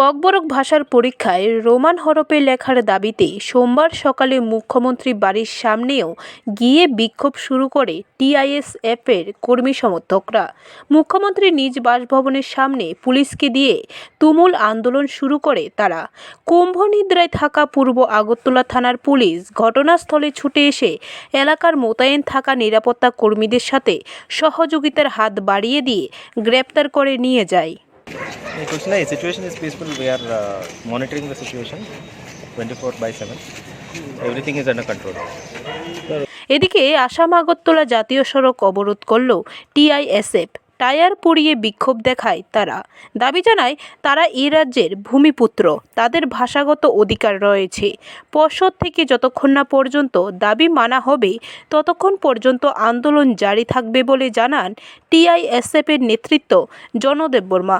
ককবরক ভাষার পরীক্ষায় রোমান হরপে লেখার দাবিতে সোমবার সকালে মুখ্যমন্ত্রী বাড়ির সামনেও গিয়ে বিক্ষোভ শুরু করে টিআইএসএফের কর্মী সমর্থকরা। মুখ্যমন্ত্রী নিজ বাসভবনের সামনে পুলিশকে দিয়ে তুমুল আন্দোলন শুরু করে তারা। কুম্ভনিদ্রায় থাকা পূর্ব আগরতলা থানার পুলিশ ঘটনাস্থলে ছুটে এসে এলাকার মোতায়েন থাকা নিরাপত্তা কর্মীদের সাথে সহযোগিতার হাত বাড়িয়ে দিয়ে গ্রেপ্তার করে নিয়ে যায়। कुछ नहीं situation is peaceful we are monitoring the situation 24 by 7 everything is under control এদিকে আসাম আগরতলা জাতীয় সড়ক অবরোধ করল টিআইএসএফ টায়ার পুড়িয়ে বিক্ষোভ দেখায় তারা দাবি জানায় তারা এই রাজ্যের ভূমিপুত্র তাদের ভাষাগত অধিকার রয়েছে পর্ষদ থেকে যতক্ষণ না পর্যন্ত দাবি মানা হবে ততক্ষণ পর্যন্ত আন্দোলন জারি থাকবে বলে জানান টিআইএসএফের নেতৃত্ব জনদেব বর্মা